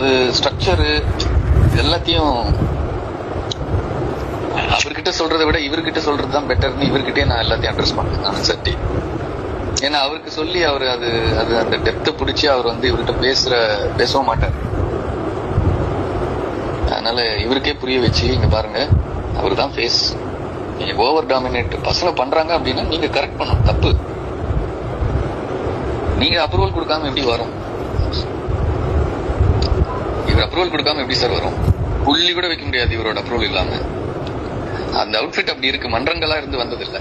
அது ஸ்ட்ரக்சரு எல்லாத்தையும் அவர்கிட்ட சொல்றதை விட இவர்கிட்ட சொல்றது தான் பெட்டர்னு இவர்கிட்டே நான் எல்லாத்தையும் அட்ரஸ் பண்ணேன் நான் சட்டி ஏன்னா அவருக்கு சொல்லி அவர் அது அது அந்த டெப்த்தை பிடிச்சி அவர் வந்து இவர்கிட்ட பேசுற பேசவும் மாட்டார். அதனால இவருக்கே புரிய வச்சு இங்க பாருங்க அவர் தான் ஃபேஸ் நீங்க ஓவர் டாமினேட் பசங்க பண்றாங்க அப்படின்னா நீங்க கரெக்ட் பண்ணணும் தப்பு. நீங்க அப்ரூவல் கொடுக்காம எப்படி வரும்? இவர் அப்ரூவல் கொடுக்காம எப்படி சார் வரும்? புள்ளி கூட வைக்க முடியாது இவரோட அப்ரூவல் இல்லாம. அந்த அவுட்ஃபிட் அப்படி இருக்கு. மன்றங்களா இருந்து வந்ததில்லை.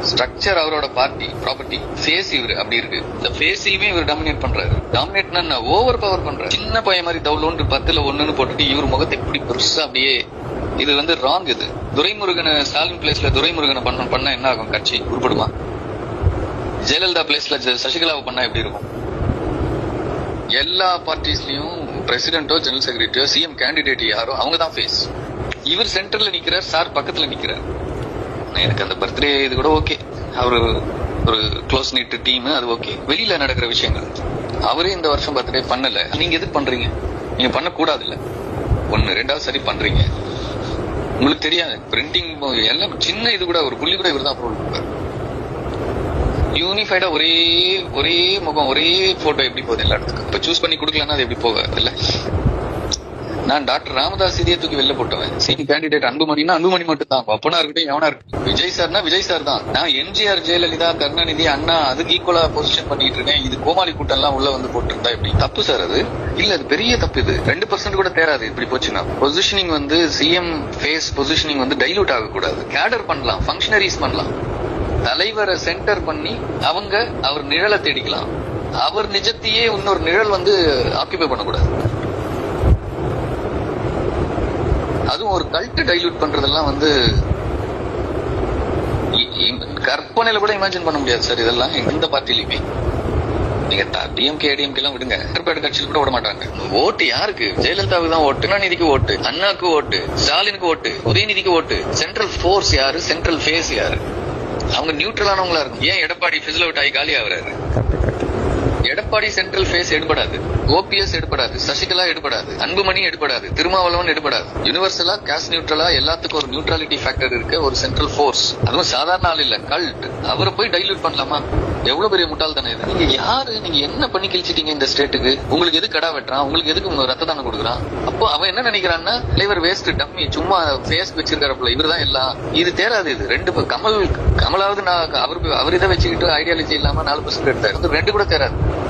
ஸ்ட்ரக்சர் அவரோட பார்ட்டி ப்ராப்பர்ட்டி ஃபேஸ் இவர் அப்படி இருக்கு. இந்த ஃபேஸையுமே இவர் டாமினேட் பண்றாரு. டாமினேட்னா ஓவர் பவர் பண்றாரு. சின்ன பையன் மாதிரி தவுலோன்று பத்துல ஒண்ணுன்னு போட்டுட்டு இவர் முகத்தை இப்படி பெருசா அப்படியே இது வந்து ராங் இது. துரைமுருகனை ஸ்டாலின் பிளேஸ்ல துரைமுருகனை பண்ண பண்ணா என்ன ஆகும்? கட்சி உருப்படுமா? ஜெயலலிதா பிளேஸ்ல சசிகலாவை பண்ணா எப்படி இருக்கும்? எல்லா பார்ட்டிஸ்லயும் பிரசிடென்ட்டோ ஜெனரல் செக்ரட்டரியோ சிஎம் கேண்டிடேட் யாரோ அவங்க தான் ஃபேஸ் இவர் சென்டர்ல நிக்கிறார் சார் பக்கத்துல நிக்கிறார். எனக்கு அந்த பர்த்டே இது கூட ஓகே அவரு ஒரு க்ளோஸ் நீட் டீம் அது ஓகே வெளியில நடக்கிற விஷயங்கள். அவரே இந்த வருஷம் பர்த்டே பண்ணல. நீங்க எது பண்றீங்க? நீங்க பண்ண கூடாது இல்ல ஒண்ணு ரெண்டாவது சரி பண்றீங்க. உங்களுக்கு தெரியாது. பிரிண்டிங் எல்லாம் சின்ன இது கூட ஒரு புள்ளி கூட இவர் தான் அப்ரூவல் பண்ணுவார் யூனிஃபைடா ஒரே ஒரே முகம் ஒரே போட்டோ எப்படி போகுது எல்லா இடத்துக்கும்? இப்ப சூஸ் பண்ணி கொடுக்கலன்னா அது எப்படி போகாது இல்ல? நான் டாக்டர் ராமதாஸ் இதே தூக்கி வெளில போட்டவன். சிடி கேண்டிடேட் அன்புமணினா அன்புமணி மட்டும் தான் அப்பனா இருக்கட்டும் எவனா இருக்கட்டும். விஜய் சார்னா விஜய் சார் தான். நான் எம்ஜிஆர் ஜெயலலிதா கருணாநிதி அண்ணா அதுக்கு ஈக்குவலா பொசிஷன் பண்ணிட்டு இருக்கேன். இது கோமாளி கூட்டம் எல்லாம் உள்ள வந்து போட்டிருந்தா எப்படி? தப்பு சார் அது. இல்ல அது பெரிய தப்பு இது. ரெண்டு பர்சன்ட் கூட தேராது. இப்படி போச்சுன்னா. பொசிஷனிங் வந்து சிஎம் ஃபேஸ் பொசிஷனிங் வந்து டைலூட் ஆகக்கூடாது. கேடர் பண்ணலாம். ஃபங்க்ஷனரிஸ் பண்ணலாம். தலைவரை சென்டர் பண்ணி அவங்க அவர் நிழலை தேடிக்கலாம். அவர் நிஜத்தையே இன்னொரு நிழல் வந்து ஆக்கிபை பண்ணக்கூடாது. அதுவும் ஒரு கல்ட்டு டைல்யூட் பண்றதெல்லாம் வந்து கற்பனையில கூட இமேஜின் பண்ண முடியாது சார் இதெல்லாம் எந்த பார்ட்டிலையுமே நீங்க டிஎம்கே ஏடிஎம்கே எல்லாம் விடுங்க. கருப்பேடு கட்சியில் கூட விட மாட்டாங்க. ஓட்டு யாருக்கு? ஜெயலலிதாவுக்கு தான் ஓட்டு கருணாநிதிக்கு ஓட்டு அண்ணாக்கு ஓட்டு ஸ்டாலினுக்கு ஓட்டு உதயநிதிக்கு ஓட்டு. சென்ட்ரல் ஃபோர்ஸ் யாரு? சென்ட்ரல் ஃபேஸ் யாரு? அவங்க நியூட்ரலானவங்களா இருக்கும். ஏன் எடப்பாடி பிசில் அவுட் ஆகி காலி ஆகுறாரு? எடப்பாடி சென்ட்ரல் ஃபேஸ் எடுபடாது. ஓபிஎஸ் எடுபடாது. சசிகலா எடுபடாது. அன்புமணி எடுபடாது. திருமாவளவன் எடுபடாது. யூனிவர்சலா கேஸ் நியூட்ரலா எல்லாத்துக்கும் ஒரு நியூட்ரலிட்டி ஃபேக்டர் இருக்க ஒரு சென்ட்ரல் ஃபோர்ஸ் அதுவும் சாதாரண ஆள் இல்ல கல்ட் அவரை போய் டைல்யூட் பண்ணலாமா? எவ்வளவு பெரிய முட்டாள்தானே இது? நீங்க யாரு? நீங்க என்ன பண்ணி கிழிச்சிட்டீங்க இந்த ஸ்டேட்டுக்கு உங்களுக்கு எது கடா வெட்டுறான்? உங்களுக்கு எதுக்கு உங்க ரத்த தானம் கொடுக்குறான்? அப்போ அவன் என்ன நினைக்கிறான்னா தலைவர் வேஸ்ட் டம்மி சும்மா ஃபேஸ் வச்சிருக்காருல இவர்தான் எல்லாம். இது தேராது இது. ரெண்டு கமல் கமலாவது நான் அவர் அவர் இதை வச்சுக்கிட்டு ஐடியாலஜி இல்லாம நாலு பர்சன்ட் எடுத்தாரு. ரெண்டு கூட தேராது.